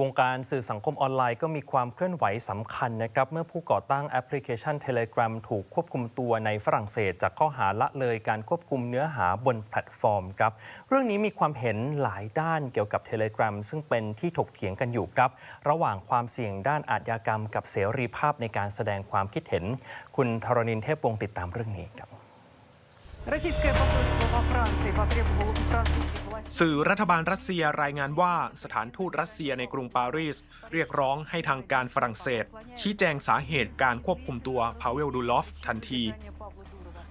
วงการสื่อสังคมออนไลน์ก็มีความเคลื่อนไหวสำคัญนะครับ เมื่อผู้ก่อตั้งแอปพลิเคชัน Telegram ถูกควบคุมตัวในฝรั่งเศส จากข้อหาละเลยการควบคุมเนื้อหาบนแพลตฟอร์มครับ เรื่องนี้มีความเห็นหลายด้านเกี่ยวกับ Telegram ซึ่งเป็นที่ถกเถียงกันอยู่ครับ ระหว่างความเสี่ยงด้านอาชญากรรม กับเสรีภาพในการแสดงความคิดเห็น คุณธรณินเทพวงศ์ติดตามเรื่องนี้ครับ สื่อรัฐบาลรัสเซียรายงานว่าสถานทูตรัสเซียในกรุงปารีส เรียกร้องให้ทางการฝรั่งเศส ชี้แจงสาเหตุการควบคุมตัวพาเวลดูลอฟทันที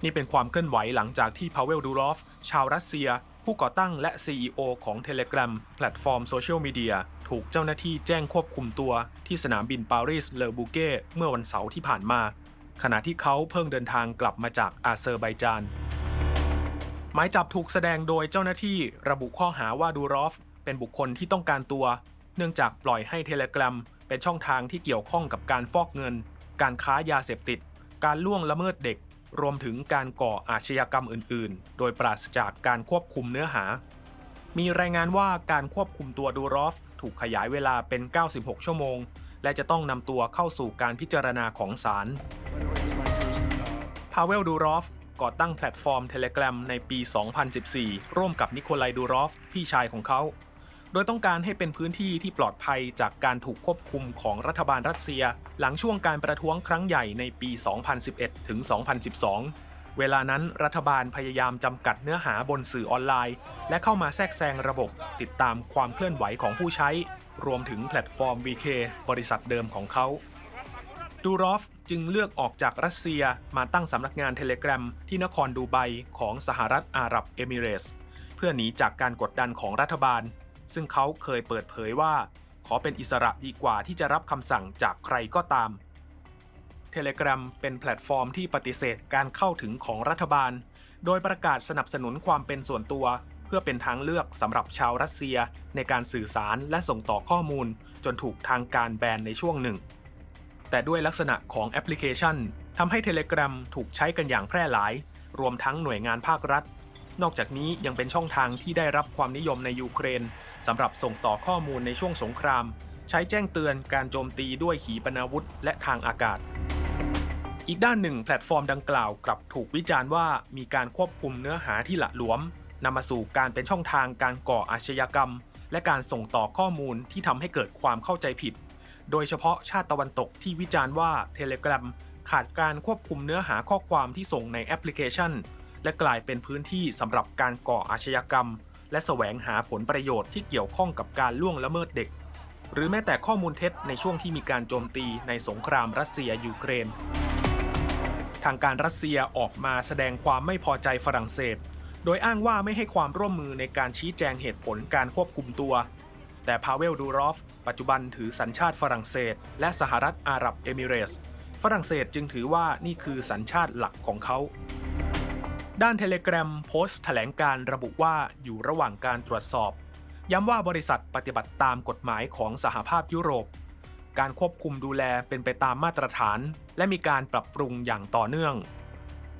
นี่เป็นความเคลื่อนไหวหลังจากที่พาเวลดูลอฟ ชาวรัสเซีย ผู้ก่อตั้งและ CEO ของ Telegram แพลตฟอร์มโซเชียลมีเดียถูกเจ้าหน้าที่แจ้งควบคุมตัวที่สนามบินปารีสเลอบูเก้เมื่อวันเสาร์ที่ผ่านมา ขณะที่เขาเพิ่งเดินทางกลับมาจากอาเซอร์ไบจาน หมายจับถูกแสดงโดยเจ้าหน้าที่ระบุข้อหาว่าดูรอฟ เป็นบุคคลที่ต้องการตัว เนื่องจากปล่อยให้เทเลกราเป็นช่องทางที่เกี่ยวข้องกับการฟอกเงิน การค้ายาเสพติด การล่วงละเมิดเด็ก รวมถึงการก่ออาชญากรรมอื่น ๆ โดยปราศจากการควบคุมเนื้อหา มีรายงานว่าการควบคุมตัวดูรอฟ ถูกขยายเวลาเป็น 96 ชั่วโมง และจะต้องนำตัวเข้าสู่การพิจารณาของศาลพาเวลดูรอฟ ก่อตั้งแพลตฟอร์ม Telegram ในปี 2014 ร่วมกับนิโคลัยดูรอฟ พี่ชายของเขา โดยต้องการให้เป็นพื้นที่ที่ปลอดภัยจากการถูกควบคุมของรัฐบาลรัสเซีย หลังช่วงการประท้วงครั้งใหญ่ในปี 2011 ถึง 2012 เวลานั้นรัฐบาลพยายามจำกัดเนื้อหาบนสื่อออนไลน์ และเข้ามาแทรกแซงระบบ ติดตามความเคลื่อนไหวของผู้ใช้ รวมถึงแพลตฟอร์ม VK บริษัทเดิมของเขา ดูรอฟจึงเลือกออกจากรัสเซียมาตั้งสำนักงานเทเล gram ที่นครดูไบของสหรัฐอาหรับเอมิเรส เพื่อหนีจากการกดดันของรัฐบาล ซึ่งเขาเคยเปิดเผยว่า ขอเป็นอิสระดีกว่าที่จะรับคำสั่งจากใครก็ตาม Telegram เป็นแพลตฟอร์มที่ปฏิเสธการเข้าถึงของรัฐบาล โดยประกาศสนับสนุนความเป็นส่วนตัว เพื่อเป็นทางเลือกสำหรับชาวรัสเซียในการสื่อสารและส่งต่อข้อมูล จนถูกทางการแบนในช่วงหนึ่ง แต่ด้วยลักษณะของแอปพลิเคชันทำให้ Telegram ถูกใช้กันอย่างแพร่หลาย รวมทั้งหน่วยงานภาครัฐ นอกจากนี้ยังเป็นช่องทางที่ได้รับความนิยมในยูเครนสำหรับส่งต่อข้อมูลในช่วงสงคราม ใช้แจ้งเตือนการโจมตีด้วยขีปนาวุธและทางอากาศ อีกด้านหนึ่งแพลตฟอร์มดังกล่าวกลับถูกวิจารณ์ว่ามีการควบคุมเนื้อหาที่หละหลวมนำมาสู่การเป็นช่องทางการก่ออาชญากรรม และการส่งต่อข้อมูลที่ทำให้เกิดความเข้าใจผิด โดยเฉพาะชาติตะวันตกที่วิจารณ์ว่า Telegram ขาดการควบคุมเนื้อหาข้อความที่ส่งในแอปพลิเคชัน และกลายเป็นพื้นที่สำหรับการก่ออาชญากรรม และแสวงหาผลประโยชน์ที่เกี่ยวข้องกับการล่วงละเมิดเด็ก หรือแม้แต่ข้อมูลเท็จในช่วงที่มีการโจมตีในสงครามรัสเซียยูเครน ทางการรัสเซียออกมาแสดงความไม่พอใจฝรั่งเศส โดยอ้างว่าไม่ให้ความร่วมมือในการชี้แจงเหตุผลการควบคุมตัว แต่พาเวลดูรอฟ ปัจจุบันถือสัญชาติฝรั่งเศส และสหรัฐอาหรับเอมิเรส์ฝรั่งเศสจึงถือว่านี่คือสัญชาติหลักของเขา ด้านเทเล gram โพสต์แถลงการระบุว่าอยู่ระหว่างการตรวจสอบ ย้ำว่าบริษัทปฏิบัติตามกฎหมายของสหภาพยุโรป การควบคุมดูแลเป็นไปตามมาตรฐาน และมีการปรับปรุงอย่างต่อเนื่อง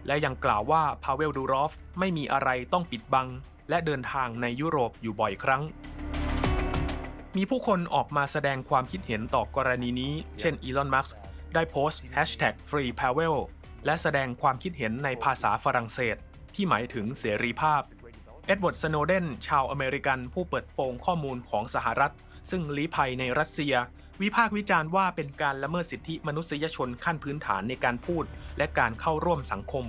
และยังกล่าวว่าพาเวลดูรอฟไม่มีอะไรต้องปิดบัง และเดินทางในยุโรปอยู่บ่อยครั้ง มีผู้คนออกมาแสดงความคิดเห็นต่อกรณีนี้ เช่นอีลอน มัสก์ได้โพสต์ hashtag free pavel และแสดงความคิดเห็นในภาษาฝรั่งเศส ที่หมายถึงเสรีภาพ เอ็ดเวิร์ด สโนเดน ชาวอเมริกันผู้เปิดโปงข้อมูลของสหรัฐ ซึ่งลี้ภัยในรัสเซีย วิพากษ์วิจารณ์ว่าเป็นการละเมิดสิทธิมนุษยชนขั้นพื้นฐานในการพูด และการเข้าร่วมสังคม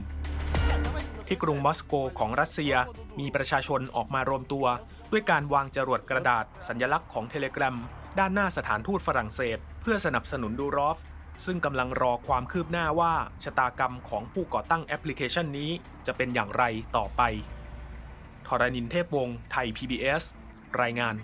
ที่กรุงมอสโกของรัสเซียมีประชาชนออกมารวมตัว ด้วยการวางจรวดกระดาษ สัญลักษณ์ของเทเลกราฟด้านหน้าสถานทูตฝรั่งเศส เพื่อสนับสนุนดูรอฟ ซึ่งกำลังรอความคืบหน้าว่าชะตากรรมของผู้ก่อตั้งแอปพลิเคชันนี้จะเป็นอย่างไรต่อไปทรณินเทพวงศ์ไทย PBS รายงาน